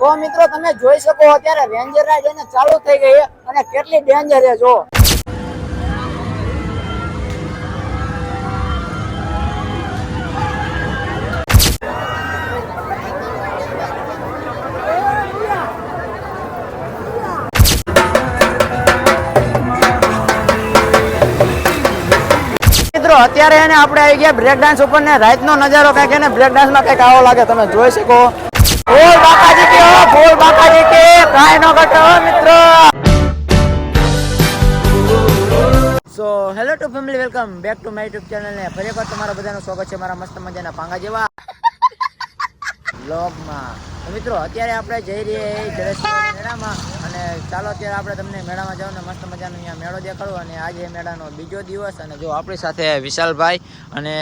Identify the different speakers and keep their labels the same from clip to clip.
Speaker 1: તો મિત્રો, તમે જોઈ શકો અત્યારે રેન્જર રાઈડ એને ચાલુ થઈ ગઈ અને કેટલી ડેન્જર છે જો અત્યારે એને આપણે આવી ગયા બ્રેક ડાન્સ ઉપર ને રાતનો નજારો, કંઈક એને બ્રેક ડાન્સમાં કંઈક આવો લાગે, તમે જોઈ શકો. બાકાજી કે બાકાજી કે કાંઈ નો ઘટે મિત્રો. So hello to family welcome back to my YouTube channel ને ફરી એકવાર તમારા બધાનું સ્વાગત છે મારા મસ્ત મજાના પાંગા જેવા બ્લોગમાં મિત્રો, અત્યારે આપણે જઈ રહ્યા જળેશ્વર મેળામાં અને ચાલો અત્યારે આપણે તમને મેળામાં જાવ ને મસ્ત મજાનો અહીંયા મેળો દેખાડો અને આજે મેળાનો બીજો દિવસ અને જો આપણી સાથે વિશાલભાઈ અને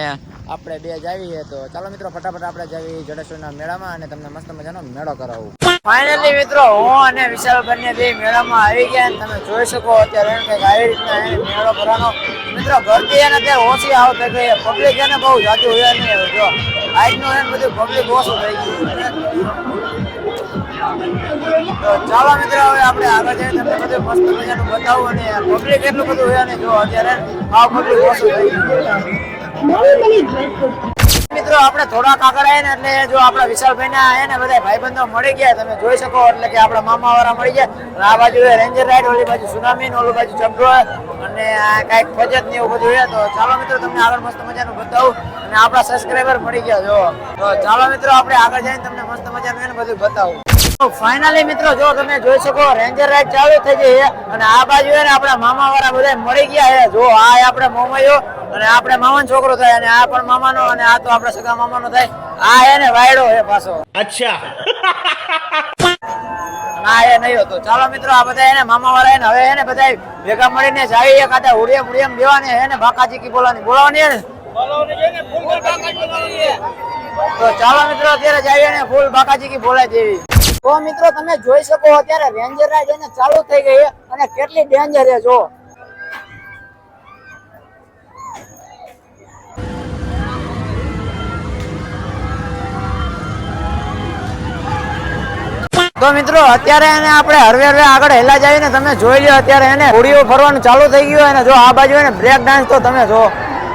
Speaker 1: આપણે બે જાવીએ તો ચાલો મિત્રો, ફટાફટ આપણે જાવી જડેશ્વરના મેળામાં અને તમને મસ્ત મજાનો મેળો કરાવું. ફાઇનલી મિત્રો, હું અને વિશાલ બંને બે મેળામાં આવી ગયા તમે જોઈ શકો અત્યારે એમ કંઈક આવી રીતના એને મેળો ભરવાનો. મિત્રો, ભરતી એને અત્યારે ઓછી આવતી ગઈ. પબ્લિક એને બહુ જાતું હોય નહીં જો, આજનું એને બધું પબ્લિક ઓછું થઈ ગયું. તો ચાલો મિત્રો, હવે આપણે આગળ જઈને તમને બધું મસ્ત મજાનું બતાવું અને પબ્લિક એટલું બધું હોય નહીં જો અત્યારે આ પબ્લિક ઓછું થઈ ગયું. મિત્રો, આપણે થોડાક આગળ આવીએ ને એટલે જો આપણા વિશાલભાઈ ના આયા ને બધા ભાઈબંધો મળી ગયા, તમે જોઈ શકો એટલે કે આપણા મામા વાળા મળી ગયા. આ બાજુ રેન્જર રાઈડ ઓલી બાજુ સુનામી ઓલી બાજુ ચંદ્રો અને આ કાંઈક ફજત ને એવું બધું તો ચાલો મિત્રો, તમને આગળ મસ્ત મજાનું બતાવું. અને આપણા સબસ્ક્રાઈબર મળી ગયા જો તો ચાલો મિત્રો, આપણે આગળ જઈને તમને મસ્ત મજાનું એને બધું બતાવું. ફાઇનલી મિત્રો જો તમે જોઈ શકો રેન્જર રાઈડ ચાલુ થઈ ગઈ અને આ બાજુ ને આપણા મામા વાળા બધા મળી ગયા છે. જો આ આપણે મોમયો અને આપણે મામાનો છોકરો થાય અને આ પણ મામાનો અને આ તો આપણે સગા મામાનો થાય. આ એને વાયડો છે પાછો.
Speaker 2: અચ્છા.
Speaker 1: ના એ નહીં હતો ચાલો મિત્રો આ બધા એને મામા વાળા એને હવે એને બધા ભેગા મળીને જાય એ આટા ઉડિયમ ઉડીએમ દેવાની એને બાકાજી કી બોલાની બોલવાની ને? તો ચાલો મિત્રો અત્યારે જઈએ ને ફૂલ બાકાજી કી બોલાય દેવી તો મિત્રો તમે જોઈ શકો અત્યારે રેન્જર રાઈડ એને ચાલુ થઈ ગઈ અને કેટલી ડેન્જર છે જો તો મિત્રો, અત્યારે એને આપણે હરવે હરવે આગળ હેલા જઈએ ને તમે જોઈ લો અત્યારે એને હોડીઓ ફરવાનું ચાલુ થઈ ગયું અને જો આ બાજુ એને બ્રેક ડાન્સ તો તમે જો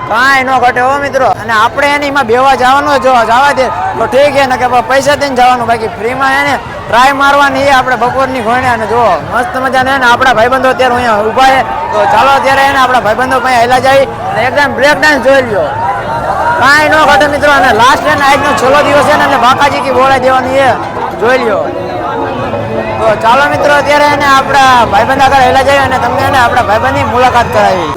Speaker 1: કાંઈ ન ઘટે હો મિત્રો. અને આપણે એને એમાં બેવા જવાનું જો જવા દે, તો ઠીક છે ને કે પૈસા દઈને જવાનું, બાકી ફ્રીમાં એને ટ્રાય મારવાની આપણે બપોરની ઘોણે અને જો મસ્ત મજાને ને આપણા ભાઈબંધો અત્યારે અહીંયા ઊભા છે. તો ચાલો અત્યારે એને આપણા ભાઈબંધો પાસે હેલા જાય અને એકદમ બ્રેક ડાન્સ જોઈ લ્યો. કાંઈ નો ઘટે મિત્રો, અને લાસ્ટ એને આજનો છેલ્લો દિવસ છે ને એટલે બાકાજી કી બોલાઈ દેવાની એ જોઈ લ્યો. તો ચાલો મિત્રો, અત્યારે એને આપણા ભાઈબંધ આગળ હેલા જાય અને તમને એને આપણા ભાઈબંધની મુલાકાત કરાવી.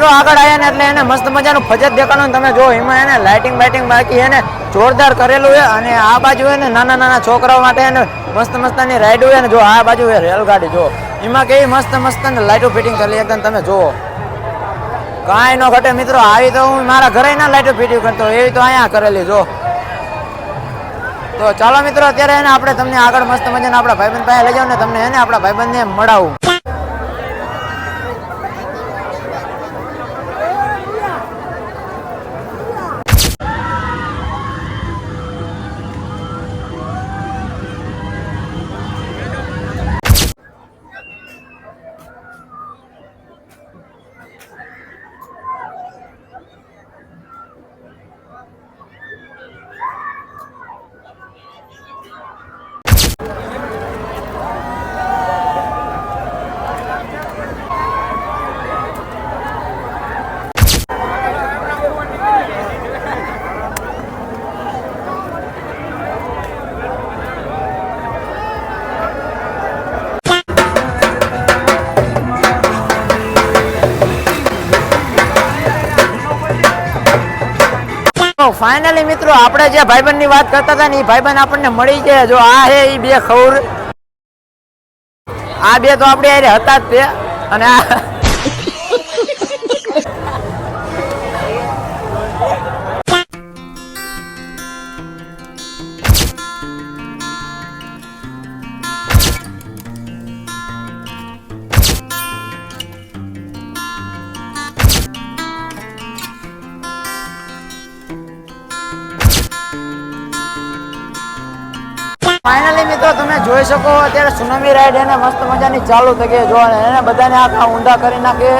Speaker 1: થોડાક આગળ આવ્યા ને એટલે એને મસ્ત મજાનું ફજત દેખાડું તમે જો એમાં એને લાઇટિંગ બાઇટિંગ બાકી એને જોરદાર કરેલું છે અને આ બાજુ એને નાના નાના છોકરાઓ માટે એને મસ્ત મસ્તની રાઈડ હોય ને જો આ બાજુ એ રેલગાડી, જો. એમાં કેવી મસ્ત મસ્ત લાઇટો ફિટિંગ કરેલી એકદમ તમે જુઓ. કાંઈ ન ઘટે મિત્રો, આવી તો હું મારા ઘરે ના લાઇટો ફિટિંગ કરતો એવી તો અહીંયા કરેલી, જો. તો ચાલો મિત્રો, અત્યારે એને આપણે તમને આગળ મસ્ત મજાને આપણા ભાઈબંધ પાસે લઈ જાવ ને તમને એને આપણા ભાઈબંધને મળાવું. ફાઇનલી મિત્રો, આપણે જે ભાઈબંધની વાત કરતા હતા ને એ ભાઈબંધ આપણને મળી ગયા. જો આ હે એ બે ખબર આ બે તો આપણે હતા જ તે. અને આ જોઈ શકો, અત્યારે સુનામી રાઈડ એને મસ્ત મજાની ચાલુ થઈ ગઈ જો અને એને બધાને આખા ઊંડા કરી નાખે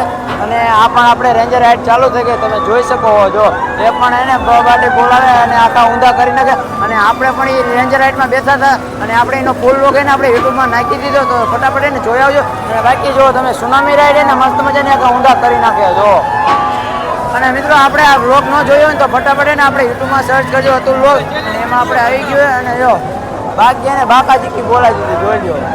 Speaker 1: અને આ પણ આપણે રેન્જર રાઈડ ચાલુ થઈ ગઈ. તમે જોઈ શકો જો એ પણ એને બાટી બોલાવે અને આખા ઊંડા કરી નાખે. અને આપણે પણ એ રેન્જર રાઈડમાં બેઠા હતા અને આપણે એનો ફૂલ વગેરે આપણે યુટ્યુબમાં નાખી દીધો તો ફટાફટ એને જોઈ આવજો. અને બાકી જો તમે સુનામી રાઈડ એને મસ્ત મજાની આખા ઊંડા કરી નાખે, જો. અને મિત્રો, આપણે આ વ્લોગ ન જોયો હોય તો ફટાફટ એને આપણે યુટ્યુબમાં સર્ચ કરજો. હતું વ્લોગ એમાં આપણે આવી ગયું અને જો. બાકી ને બાકાજી બોલાવી દીધું જોઈ લો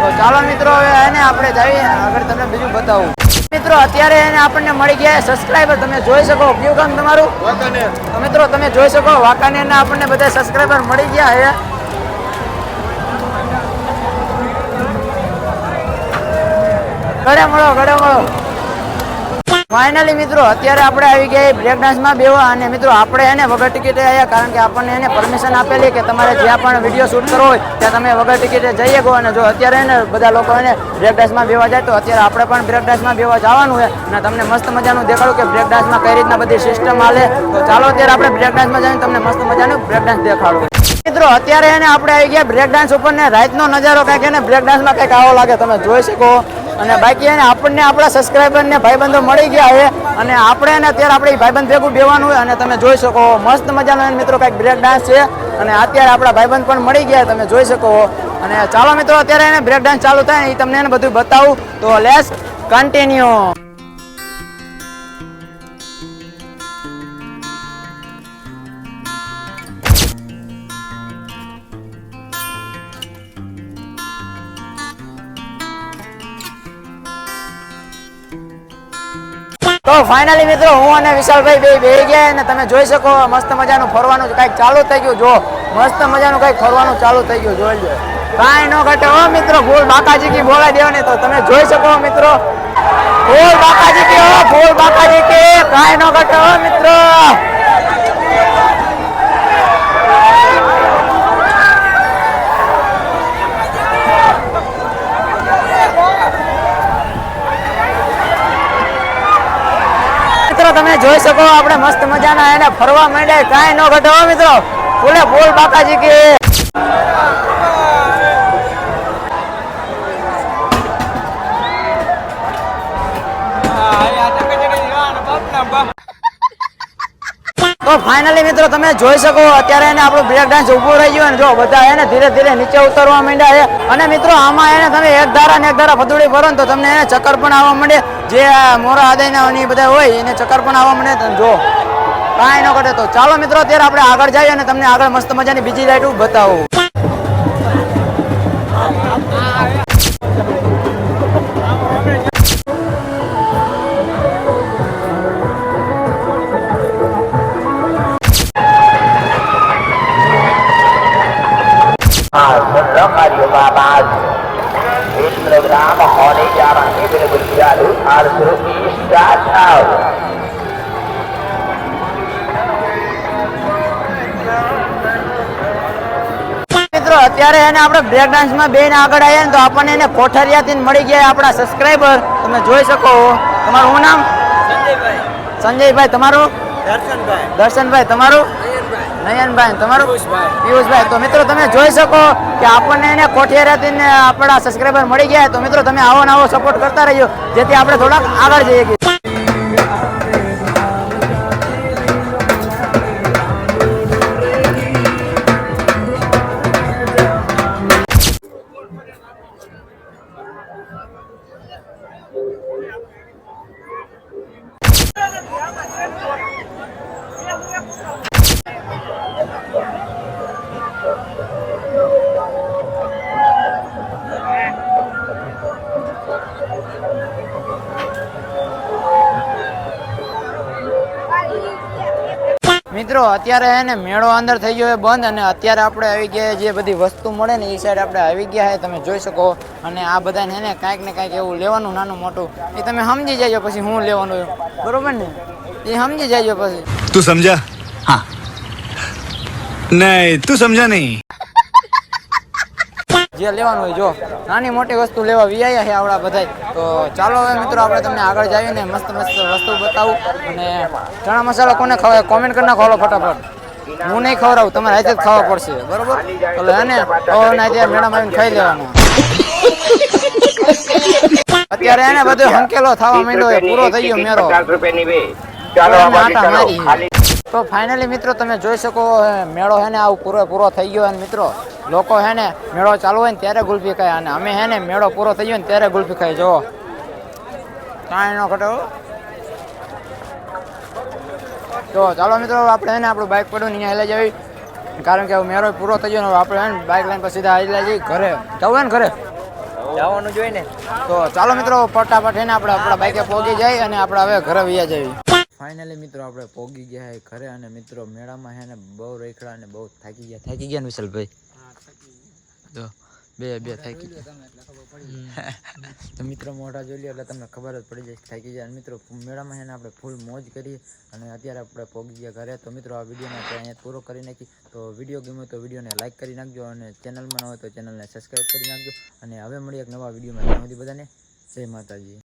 Speaker 1: તો ચાલો મિત્રો હવે એને આપણે જઈએ આગળ તમને બીજું બતાવું. મિત્રો અત્યારે એને આપણને મળી ગયા સબસ્ક્રાઈબર તમે જોઈ શકો કયું કામ તમારું? તો મિત્રો તમે જોઈ શકો વાંકાને આપણને બધા સબસ્ક્રાઈબર મળી ગયા છે. ગળે મળો ગળે મળો. ફાઇનલી મિત્રો, અત્યારે આપણે આવી ગયા બ્રેક ડાન્સમાં બેવા અને મિત્રો, આપણે એને વગર ટિકિટે આવ્યા કારણ કે આપણને એને પરમિશન આપેલી કે તમારે જ્યાં પણ વીડિયો શૂટ કરવો હોય, ત્યાં તમે વગર ટિકિટે જઈએ ગો અને જો અત્યારે એને બધા લોકો એને બ્રેક ડાન્સમાં બેવા જાય, તો અત્યારે આપણે પણ બ્રેક ડાન્સમાં બેવા જવાનું છે. અને તમને મસ્ત મજાનું દેખાડું કે બ્રેક ડાન્સમાં કઈ રીતના બધી સિસ્ટમ હાલે. તો ચાલો અત્યારે આપણે બ્રેક ડાન્સમાં જઈને તમને મસ્ત મજાનું બ્રેક ડાન્સ દેખાડું. મિત્રો, અત્યારે એને આપણે આવી ગયા બ્રેક ડાન્સ ઉપર ને રાતનો નજારો કંઈક એને બ્રેક ડાન્સમાં કંઈક આવો લાગે, તમે જોઈ શકો. અને બાકી એને આપણને આપણા સબસ્ક્રાઈબરને ભાઈબંધો મળી ગયા છે. અને આપણે એને અત્યારે આપણે ભાઈબંધ ભેગું બેવાનું હોય અને તમે જોઈ શકો મસ્ત મજાનો મિત્રો કંઈક બ્રેક ડાન્સ છે. અને અત્યારે આપણા ભાઈબંધ પણ મળી ગયા તમે જોઈ શકો અને ચાલો મિત્રો, અત્યારે એને બ્રેક ડાન્સ ચાલુ થાય એ તમને એને બધું બતાવું. તો લેસ કન્ટિન્યુ તો ફાઇનલી મિત્રો, હું અને વિશાલભાઈ બે બે ગયા અને તમે જોઈ શકો, મસ્ત મજાનું ફરવાનું કંઈક ચાલુ થઈ ગયું. જો મસ્ત મજાનું કંઈક ફરવાનું ચાલુ થઈ ગયું. જોઈ લો કાંઈ ન ઘટે. હો મિત્રો ફૂલ બાકાજી કી બોલાઈ દેવાની તો તમે જોઈ શકો મિત્રો. ફૂલ બાકાજી કી હો ફૂલ બાકાજી કી, કાંઈ ન ઘટે. હો મિત્રો તમે જોઈ શકો આપણે મસ્ત મજાના એને ફરવા માંડ્યા, કાંઈ ન ઘટે મિત્રો. બોલે, બોલ બાકાજી કે. તો ફાઇનલી મિત્રો તમે જોઈ શકો, અત્યારે એને આપણું બ્રેક ડાન્સ ઊભો રહી ગયો અને જો બધા એને ધીરે ધીરે નીચે ઉતરવા માંડ્યા છે. અને મિત્રો, આમાં એને તમે એક ધારા ને એક ધારા ફતોડી ફરો ને તો તમને એને ચક્કર પણ આવવા માંડે. જે આ મોરા આદાયના એ બધા હોય, એને ચક્કર પણ આવવા મને તમે જો, કાંઈ ન ઘટે તો. ચાલો મિત્રો, અત્યારે આપણે આગળ જઈએ અને તમને આગળ મસ્ત મજાની બીજી રાઈડ બતાવું.
Speaker 2: আর ধুতি গাছাও
Speaker 1: મિત્રો અત્યારે એને આપણે બ્રેક બે ને આગળ આવ્યા ને તો આપણને એને કોઠરિયાથી મળી ગયા આપણા સબસ્ક્રાઈબર તમે જોઈ શકો તમારું શું નામ? સંજયભાઈ. સંજયભાઈ તમારું?
Speaker 3: દર્શનભાઈ.
Speaker 1: દર્શનભાઈ તમારું? નયનભાઈ તમારું? પિયુષભાઈ, તો મિત્રો તમે જોઈ શકો કે આપણને એને કોઠિયારાથી આપણા સબસ્ક્રાઈબર મળી ગયા. તો મિત્રો તમે આવો ને આવો સપોર્ટ કરતા રહ્યો જેથી આપણે થોડાક આગળ જઈએ. અત્યારે હે ને મેળો અંદર થઈ ગયો બંધ અને અત્યારે આપણે આવી ગયા જે બધી વસ્તુ મળે ને એ સાઈડ આપણે આવી ગયા છે તમે જોઈ શકો. અને આ બધાને હે ને કાંઈક ને કાંઈક એવું લેવાનું નાનું મોટું. એ તમે સમજી જાજો પછી હું લેવાનું બરોબર ને? એ સમજી જાજો પછી.
Speaker 3: તું સમજા? હા. નહીં તું સમજા નહીં.
Speaker 1: જે લેવાનું હોય જો. નાની મોટી વસ્તુ લેવા વિયા છે આવડા બધા તો ચાલો હવે મિત્રો, આપણે તમને આગળ જઈને મસ્ત મસ્ત વસ્તુ બતાવું અને ચણા મસાલા કોને ખવાય કોમેન્ટ કરી નાખો. ફટાફટ. હું નહીં ખવડાવું, તમારે આજે જ ખાવા પડશે. બરોબર? એટલે અને અત્યારે મેડમ આવીને ખાઈ લેવાનું. અત્યારે એને બધો હંકેલો થવા માંડ્યો છે. પૂરો થઈ ગયો મેરો. તો ફાઇનલી મિત્રો, તમે જોઈ શકો, મેળો હે ને, આવું પૂરો પૂરો થઈ ગયો અને મિત્રો. લોકો હે ને મેળો ચાલુ હોય ને ત્યારે ગુલ્ફી ખાય. અને અમે હે ને મેળો પૂરો થઈ ગયો ને ત્યારે ગુલ્ફી ખાઈ જો કાંઈ ન ખટો તો ચાલો મિત્રો આપણે હે ને આપણું બાઇક પડ્યું ને અહીંયા લઈ જવી. કારણ કે મેળો પૂરો થઈ ગયો ને આપણે હે ને બાઇક લઈને પછી સીધા હેલા જઈએ ઘરે. જવું ને ઘરે.
Speaker 4: જવાનું જોઈએ ને.
Speaker 1: તો ચાલો મિત્રો ફટાફટ એને આપણે આપણા બાઇકે પહોંચી જાય અને આપણે હવે ઘરે વયા જઈએ. ફાઇનલી મિત્રો આપણે પોગી ગયા ઘરે અને મિત્રો મેળામાં હે ને બહુ રેખડા અને બહુ થાકી ગયા. થાકી ગયા ને વિશાલભાઈ? તો બે બે થાકી તો મિત્રો મોઢા જોઈ લે એટલે તમને ખબર જ પડી જાય કે થાકી જાય મિત્રો મેળામાં એને આપણે ફૂલ મોજ કરી અને અત્યારે આપણે પહોંચી ગયા ઘરે. તો મિત્રો આ વિડીયોને આપણે અહીંયા પૂરો કરી નાખી. તો વીડિયો ગમ્યો તો વિડીયોને લાઈક કરી નાખજો અને ચેનલમાં ન હોય તો ચેનલને સબસ્ક્રાઈબ કરી નાખજો. અને હવે મળીએ એક નવા વિડીયોમાં. ત્યાં બધાને જય માતાજી.